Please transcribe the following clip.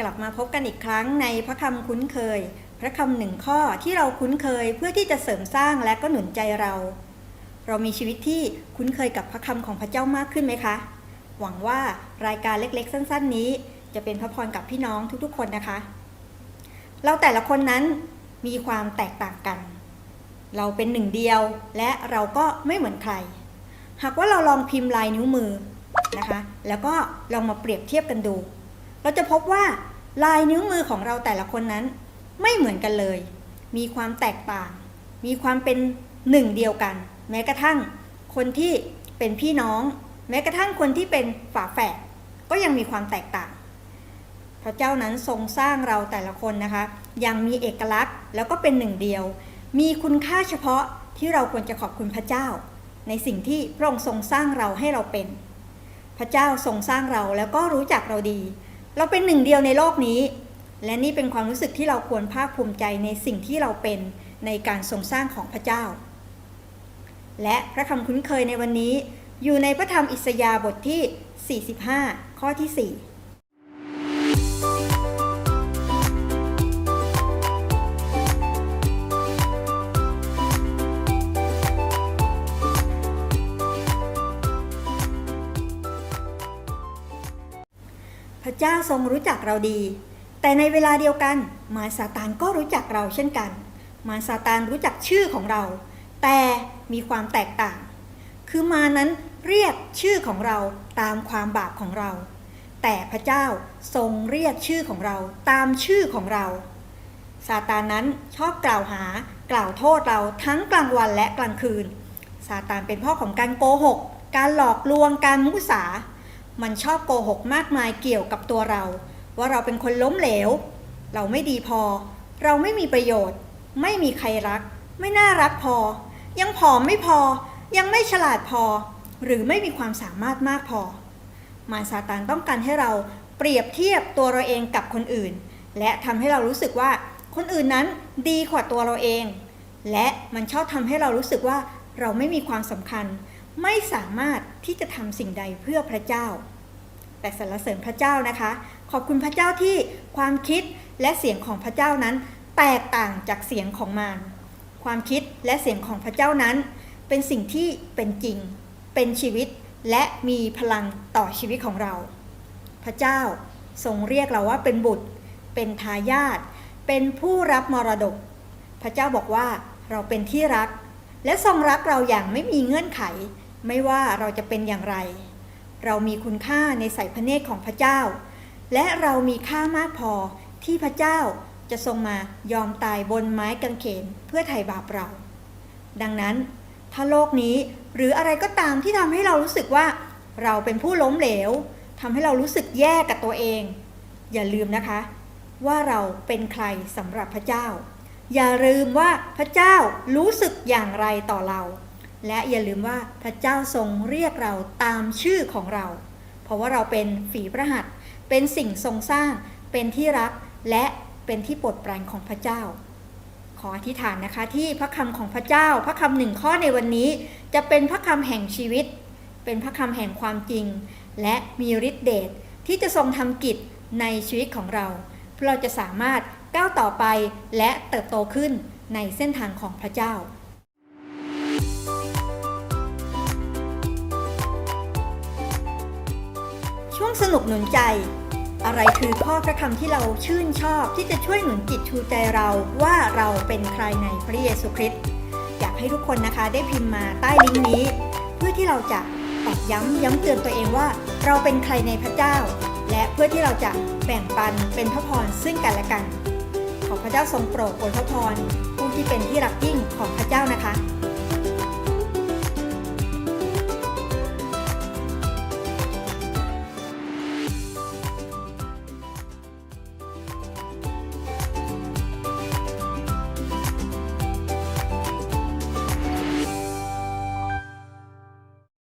กลับมาพบกันอีกครั้งในพระคำคุ้นเคย พระคำหนึ่งข้อที่เราคุ้นเคยเพื่อที่จะเสริมสร้างและก็หนุนใจเรา เรามีชีวิตที่คุ้นเคยกับพระคำของพระเจ้ามากขึ้นไหมคะ หวังว่ารายการเล็กๆ สั้น ๆ นี้ จะเป็นพระพรกับพี่น้องทุกๆ คนนะคะ เราแต่ละคนนั้นมีความแตกต่างกัน เราเป็นหนึ่งเดียวและเราก็ไม่เหมือนใคร หากว่าเราลองพิมพ์ลายนิ้วมือนะคะ แล้วก็ลองมาเปรียบเทียบกันดู เราจะพบว่าลายนิ้วมือของเราแต่ละคนนั้น ไม่เหมือนกันเลย มีความแตกต่าง มีความเป็นหนึ่งเดียวกัน แม้กระทั่งคนที่เป็นพี่น้อง แม้กระทั่งคนที่เป็นฝาแฝดก็ยังมีความแตกต่าง พระเจ้านั้นทรงสร้างเราแต่ละคนนะคะ ยังมีเอกลักษณ์แล้วก็เป็นหนึ่งเดียว มีคุณค่าเฉพาะที่เราควรจะขอบคุณพระเจ้า ในสิ่งที่พระองค์ทรงสร้างเราให้เราเป็น พระเจ้าทรงสร้างเราแล้วก็รู้จักเราดี เราเป็นหนึ่งเดียวในโลกนี้ และนี่เป็นความรู้สึกที่เราควรภาคภูมิใจในสิ่งที่เราเป็นในการทรงสร้างของพระเจ้า และพระคำคุ้นเคยในวันนี้ อยู่ในพระธรรมอิสยาห์บทที่ 45 ข้อที่ 4 เจ้าทรงรู้จักเราดี แต่ในเวลาเดียวกันมารซาตานก็รู้จักเราเช่นกัน มารซาตานรู้จักชื่อของเรา แต่มีความแตกต่าง คือมานั้นเรียกชื่อของเราตามความบาปของเรา แต่พระเจ้าทรงเรียกชื่อของเราตามชื่อของเราซาตานนั้นชอบกล่าวหากล่าวโทษเราทั้งกลางวันและกลางคืนซาตานเป็นพ่อของการโกหก การหลอกลวงการมุสา มันชอบโกหกมากมายเกี่ยวกับตัวเรา ว่าเราเป็นคนล้มเหลว เราไม่ดีพอ เราไม่มีประโยชน์ ไม่มีใครรัก ไม่น่ารักพอ ยังผอมไม่พอ ยังไม่ฉลาดพอ หรือไม่มีความสามารถมากพอ มารซาตานต้องการให้เราเปรียบเทียบตัวเราเองกับคนอื่น และทำให้เรารู้สึกว่าคนอื่นนั้นดีกว่าตัวเราเอง และมันชอบทำให้เรารู้สึกว่าเราไม่มีความสำคัญ ไม่สามารถที่จะทำสิ่งใดเพื่อพระเจ้า แต่สรรเสริญพระเจ้านะคะ ขอบคุณพระเจ้าที่ความคิดและเสียงของพระเจ้านั้น แตกต่างจากเสียงของมารความคิดและเสียงของพระเจ้านั้น เป็นสิ่งที่เป็นจริง เป็นชีวิตและมีพลังต่อชีวิตของเรา พระเจ้าทรงเรียกเราว่าเป็นบุตร เป็นทายาทเป็นผู้รับมรดก พระเจ้าบอกว่าเราเป็นที่รัก และทรงรักเราอย่างไม่มีเงื่อนไข ไม่ว่าเราจะเป็นอย่างไร เรามีคุณค่าในสายพระเนตรของพระเจ้า และเรามีค่ามากพอที่พระเจ้าจะทรงมายอมตายบนไม้กางเขนเพื่อไถ่บาปเรา ดังนั้นถ้าโลกนี้หรืออะไรก็ตามที่ทำให้เรารู้สึกว่าเราเป็นผู้ล้มเหลวทำให้เรารู้สึกแย่กับตัวเอง อย่าลืมนะคะ ว่าเราเป็นใครสำหรับพระเจ้า อย่าลืมว่าพระเจ้ารู้สึกอย่างไรต่อเรา และอย่าลืมว่าพระเจ้าทรงเรียกเราตามชื่อของเรา เพราะว่าเราเป็นฝีพระหัตถ์เป็นสิ่งทรงสร้าง เป็นที่รักและเป็นที่โปรดปรานของพระเจ้า ขออธิษฐานนะคะที่พระคำของพระเจ้า พระคำหนึ่งข้อในวันนี้ จะเป็นพระคำแห่งชีวิต เป็นพระคำแห่งความจริง และมีฤทธิเดชที่จะทรงทำกิจในชีวิตของเรา เพื่อเราจะสามารถก้าวต่อไปและเติบโตขึ้นในเส้นทางของพระเจ้า ช่วงสนุกหนุนใจ อะไรคือข้อพระคำที่เราชื่นชอบที่จะช่วยหนุนจิตชูใจเราว่าเราเป็นใครในพระเยซูคริสต์อยากให้ทุกคนนะคะได้พิมพ์มาใต้ลิงก์นี้ เพื่อที่เราจะตอกย้ำย้ำเตือนตัวเองว่า เราเป็นใครในพระเจ้า และเพื่อที่เราจะแบ่งปันเป็นพระพรซึ่งกันและกัน ขอพระเจ้าทรงโปรดอวยพระพรผู้ที่เป็นที่รักยิ่งของพระเจ้านะคะ